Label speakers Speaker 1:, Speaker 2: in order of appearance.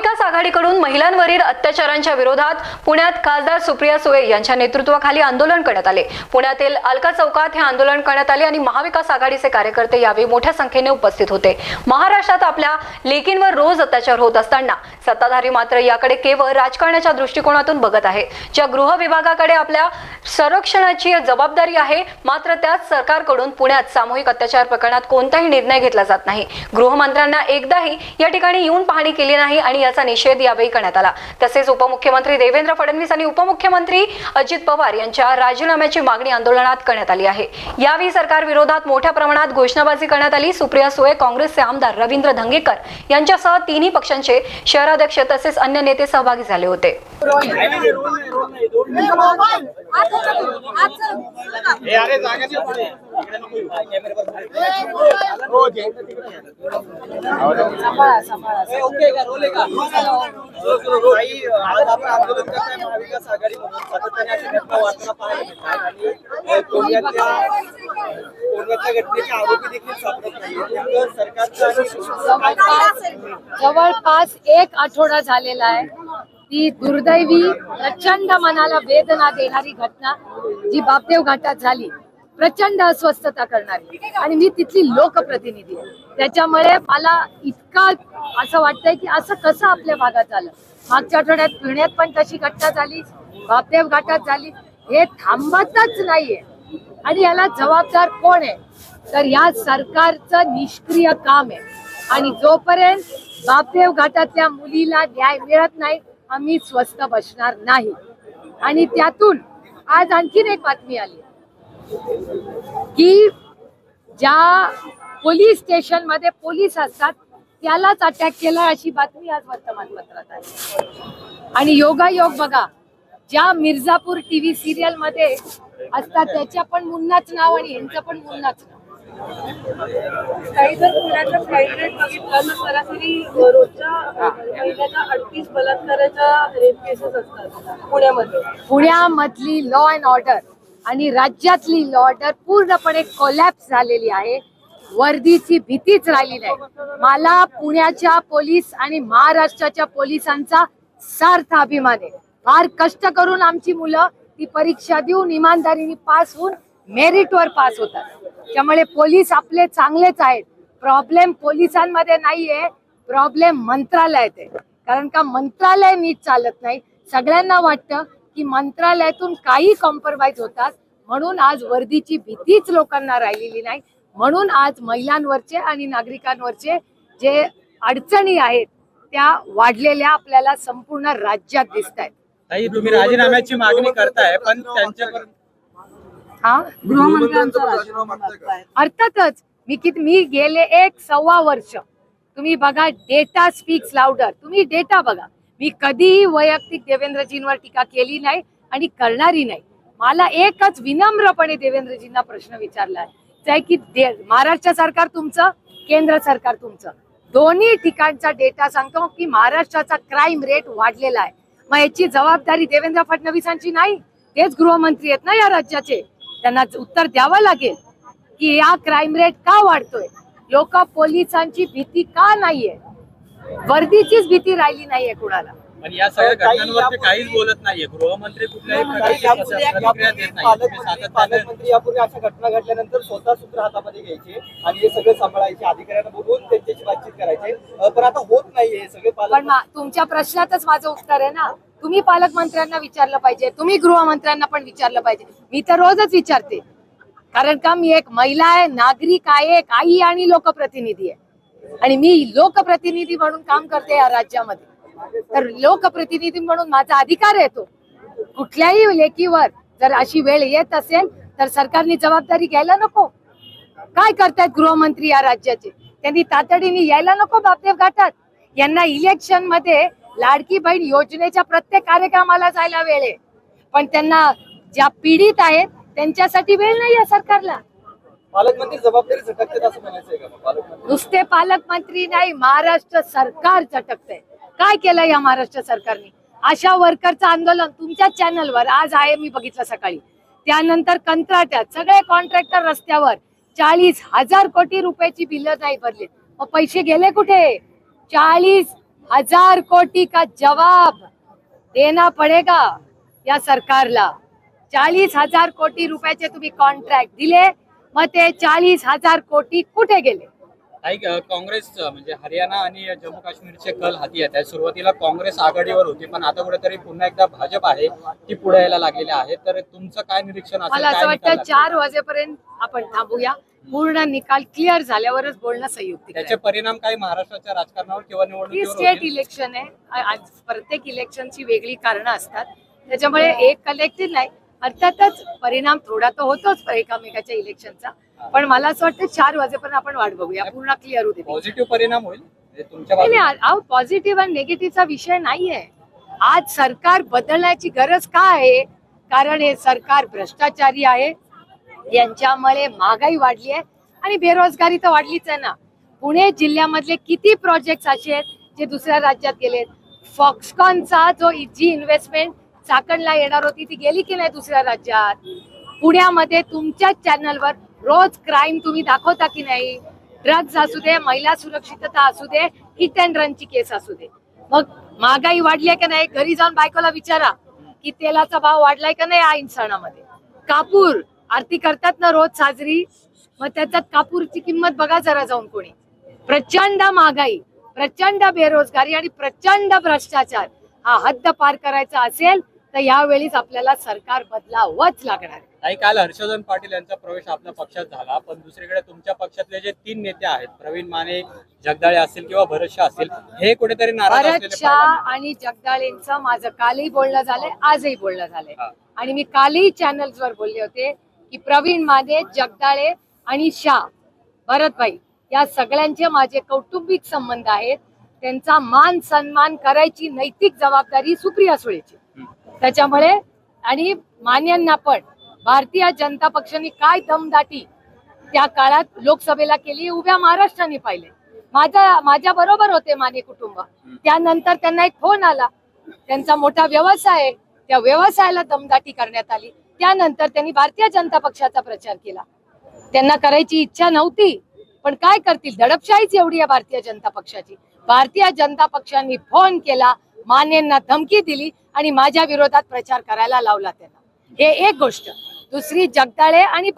Speaker 1: महाविकास आघाडीकडून महिलांवरील अत्याचारांच्या विरोधात पुण्यात खासदार सुप्रिया सुळे यांच्या नेतृत्वाखाली आंदोलन करण्यात आले. पुण्यातील अलका चौकात हे आंदोलन करण्यात आले आणि महाविकास आघाडीचे कार्यकर्ते यावेळी मोठ्या संख्येने उपस्थित होते. महाराष्ट्रात आपल्या लेकींवर रोज अत्याचार होत असताना सत्ताधारी मात्र याकडे केवळ राजकारणाच्या दृष्टिकोनातून बघत आहे. ज्या गृह विभागाकडे आपल्या संरक्षणाची जबाबदारी आहे मात्र त्याच सरकारकडून पुण्यात सामूहिक अत्याचार प्रकरणात कोणताही निर्णय घेतला जात नाही. गृहमंत्र्यांना एकदाही या ठिकाणी येऊन पाहणी केली नाही आणि याचा निषेध यावेळी करण्यात आला. तसेच उपमुख्यमंत्री देवेंद्र फडणवीस आणि उपमुख्यमंत्री अजित पवार यांच्या राजीनाम्याची मागणी आंदोलनात करण्यात आली आहे. यावेळी सरकार विरोधात मोठ्या प्रमाणात घोषणाबाजी करण्यात आली. सुप्रिया सुळे काँग्रेसचे आमदार रवींद्र धंगेकर यांच्यासह तिन्ही पक्षांचे शहराध्यक्ष तसेच अन्य नेते सहभागी झाले होते.
Speaker 2: ओके का रोल का
Speaker 3: जवळपास एक आठवडा झालेला आहे. ती दुर्दैवी प्रचंड मनाला वेदना देणारी घटना जी बापदेव घाटात झाली. प्रचंड अस्वस्थता करणारी. आणि मी तिथली लोकप्रतिनिधी आहे. त्याच्यामुळे मला इतका असं वाटतंय की असं कसं आपल्या भागात आलं मागच्या आठवड्यात पुण्यात पण तशी घटना झाली. बापदेव घाटात झाली. हे थांबतच नाहीये. आणि याला जबाबदार कोण आहे? तर या सरकारचं निष्क्रिय काम आहे. आणि जोपर्यंत बापदेव घाटातल्या मुलीला न्याय मिळत नाही आम्ही स्वस्थ बसणार नाही. आणि त्यातून आज आणखीन एक बातमी आली. की ज्या पोलीस स्टेशनमध्ये पोलीस असतात त्यालाच अटॅक केला अशी बातमी आज वर्तमानपत्रात आहे आणि योगायोग बघा ज्या मिर्झापूर टीव्ही सिरियलमध्ये असतात त्याच्या पण मुन्नाच नाव आणि यांचं पण मुन्नाच नाव.
Speaker 4: काही जर पुण्याचा रेट बघितला तर सरासरी रोजच्या महिन्याच्या अडतीस बलात्काराच्या रेप केसेस असतात पुण्यामध्ये.
Speaker 3: पुण्यामधली लॉ अँड ऑर्डर आणि राज्यातली लॉ ऑर्डर पूर्णपणे कोलॅप्स झालेली आहे. वर्दीची भीतीच राहिली नाही. मला पुण्याच्या पोलीस आणि महाराष्ट्राच्या पोलिसांचा सार्थ अभिमान आहे. फार कष्ट करून आमची मुलं ती परीक्षा देऊन इमानदारीने पास होऊन मेरिटवर पास होतात. त्यामुळे पोलीस आपले चांगलेच आहेत. प्रॉब्लेम पोलिसांमध्ये नाहीये. प्रॉब्लेम मंत्रालयात आहे. कारण का मंत्रालय नीट चालत नाही. सगळ्यांना वाटतं की मंत्रालयातून काही कॉम्प्रोमाइज होतात. म्हणून आज वर्दीची भीतीच लोकांना राहिलेली नाही. म्हणून आज महिलांवरचे आणि नागरिकांवरचे जे अडचणी आहेत त्या वाढलेल्या आपल्याला संपूर्ण राज्यात दिसत आहेत
Speaker 2: तुम्ही राजीनाम्याची मागणी करताय पण त्यांच्यापर्यंत
Speaker 3: हा? अर्थातच मी किती मी गेले एक सव्वा वर्ष तुम्ही बघा डेटा स्पीक्स लाउडर तुम्ही डेटा बघा. मी कधीही वैयक्तिक देवेंद्रजींवर टीका केली नाही आणि करणारी नाही. मला एकच विनम्रपणे देवेंद्रजींना प्रश्न विचारला आहे. की दे- महाराष्ट्र सरकार तुमचं केंद्र सरकार तुमचं. दोन्ही ठिकाणचा डेटा सांगतो की महाराष्ट्राचा क्राईम रेट वाढलेला आहे. मग याची जबाबदारी देवेंद्र फडणवीसांची नाही? तेच गृहमंत्री आहेत ना या राज्याचे. त्यांना उत्तर द्यावं लागेल की या क्राईम रेट का वाढतोय? लोक पोलिसांची भीती का नाहीये? वर्दीचीच भीती राहिली नाहीये कुणाला.
Speaker 2: पण या सगळ्या घटनांवरती काहीच बोलत नाहीये. गृहमंत्री कुठल्याही
Speaker 5: काही
Speaker 2: प्रतिक्रिया देत नाही.
Speaker 5: पालकमंत्री यापूर्वी अशा घटना घडल्यानंतर स्वतः सूत्र हातामध्ये घ्यायचे आणि हे सगळं सांभाळायचे अधिकाऱ्यांना बघून त्यांच्याशी बातचीत करायचे. पण आता होत नाहीये सगळे
Speaker 3: पण तुमच्या प्रश्नातच माझं उत्तर आहे ना. तुम्ही पालकमंत्र्यांना विचारलं पाहिजे तुम्ही गृहमंत्र्यांना पण विचारलं पाहिजे. मी तर रोजच विचारते. कारण का मी एक महिला आहे नागरिक आहे एक आई आणि लोकप्रतिनिधी आहे. आणि मी लोकप्रतिनिधी म्हणून काम करते या राज्यामध्ये. तर लोकप्रतिनिधी म्हणून माझा अधिकार येतो. कुठल्याही लेखीवर जर अशी वेळ येत असेल तर सरकारने जबाबदारी घ्यायला नको. काय करतायत गृहमंत्री या राज्याचे? त्यांनी तातडीने यायला नको बापदेव घाटात. यांना इलेक्शनमध्ये लाडकी बहीण योजनेच्या प्रत्येक कार्यक्रमाला जायला वेळ आहे. पण त्यांना ज्या पीडित आहेत त्यांच्यासाठी वेळ नाही या सरकारला.
Speaker 5: पालकमंत्री जबाबदारी झटकते असं म्हणायचंय का? पालकमंत्री?
Speaker 3: नुसते पालकमंत्री नाही महाराष्ट्र सरकार झटकतंय. काय केलं या महाराष्ट्र सरकारने? आशा वर्करचं आंदोलन तुमच्या चॅनलवर आज आहे मी बघितलं सकाळी. त्यानंतर कंत्राट्यात सगळे कॉन्ट्रॅक्टर रस्त्यावर चाळीस हजार कोटी रुपयाची बिलं नाही भरली मग पैसे गेले कुठे? चाळीस हजार कोटी का जवाब? देना पडेगा या सरकारला? चाळीस हजार कोटी रुपयाचे तुम्ही कॉन्ट्रॅक्ट दिले मग ते चाळीस हजार कोटी कुठे गेले?
Speaker 2: काँग्रेस म्हणजे हरियाणा आणि जम्मू काश्मीरचे कल हाती येत आहे सुरुवातीला काँग्रेस आघाडीवर होती पण आता कुठेतरी पुन्हा एकदा भाजप आहे ती पुढे यायला लागलेली आहे. तर तुमचं काय निरीक्षण
Speaker 3: मला असं
Speaker 2: काय
Speaker 3: वाटतं? चार वाजेपर्यंत आपण थांबूया. पूर्ण निकाल क्लिअर झाल्यावरच बोलणं संयुक्त
Speaker 2: त्याचे परिणाम काही महाराष्ट्राच्या राजकारणावर किंवा निवडणुकीवर
Speaker 3: स्टेट? इलेक्शन आहे. प्रत्येक इलेक्शनची वेगळी कारणं असतात. त्याच्यामुळे एक कलेक्टिव्ह नाही अर्थातच परिणाम थोडा तर होतोच एकामेकाच्या इलेक्शनचा. पण मला असं वाटतं चार वाजेपर्यंत आपण वाट बघूया. पूर्ण क्लिअर होते
Speaker 2: पॉझिटिव्ह परिणाम होईल? म्हणजे
Speaker 3: नाही पॉझिटिव्ह आणि निगेटिव्हचा विषय नाहीये. आज सरकार बदलण्याची गरज का आहे? कारण हे सरकार भ्रष्टाचारी आहे. यांच्यामुळे महागाई वाढली आहे आणि बेरोजगारी तर वाढलीच आहे ना. पुणे जिल्ह्यामधले किती प्रोजेक्ट असे आहेत जे दुसऱ्या राज्यात गेलेत? फॉक्सकॉनचा जो जी इन्व्हेस्टमेंट चाकणला येणार होती ती गेली की नाही दुसऱ्या राज्यात? पुण्यामध्ये तुमच्याच चॅनलवर रोज क्राईम तुम्ही दाखवता की नाही? ड्रग्ज असू दे महिला सुरक्षितता असू दे हिट अँड रनची केस असू दे. मग महागाई वाढली का नाही? घरी जाऊन बायकोला विचारा की तेलाचा भाव वाढलाय का नाही या इंसाणामध्ये कापूर आरती करतात ना रोज साजरी मग त्याच्यात कापूरची किंमत बघा जरा जाऊन कोणी. प्रचंड महागाई प्रचंड बेरोजगारी आणि प्रचंड भ्रष्टाचार. हा हद्द पार करायचा असेल तर यावेळीच आपल्याला सरकार बदलावंच लागणार आहे.
Speaker 2: ताई काल हर्षवर्धन पाटील यांचा प्रवेश आपल्या पक्षात झाला पण दुसरीकडे तुमच्या पक्षातले जे तीन नेते आहेत प्रवीण माने जगदाळे असतील किंवा भरत शाह असतील हे कुठेतरी नाराज
Speaker 3: भरत
Speaker 2: असलेले पाहायला.
Speaker 3: आणि जगदाळेंचं माझं कालही बोलणं झालंय आजही बोलणं झालंय
Speaker 2: हा.
Speaker 3: आणि मी कालही चॅनल्सवर बोलले होते की प्रवीण माने जगदाळे आणि शाह भरतभाई या सगळ्यांचे माझे कौटुंबिक संबंध आहेत त्यांचा मान सन्मान करायची नैतिक जबाबदारी सुप्रिया सुळेची. त्याच्यामुळे आणि मान्यांना पण भारतीय जनता पक्षाने काय दमदाटी त्या काळात लोकसभेला केली उभ्या महाराष्ट्राने पाहिले. माझ्या माझ्या बरोबर होते माने कुटुंब. त्यानंतर त्यांना एक फोन आला. त्यांचा मोठा व्यवसाय आहे. त्या व्यवसायाला दमदाटी करण्यात आली. त्यानंतर त्यांनी भारतीय जनता पक्षाचा प्रचार केला. त्यांना करायची इच्छा नव्हती. पण काय करतील? दडपशाहीच एवढी आहे भारतीय जनता पक्षाची. भारतीय जनता पक्षाने फोन केला मान्यांना धमकी दिली आणि माझ्या विरोधात प्रचार करायला लावला त्यांना. हे एक गोष्ट. दुसरी जगदाळे आणि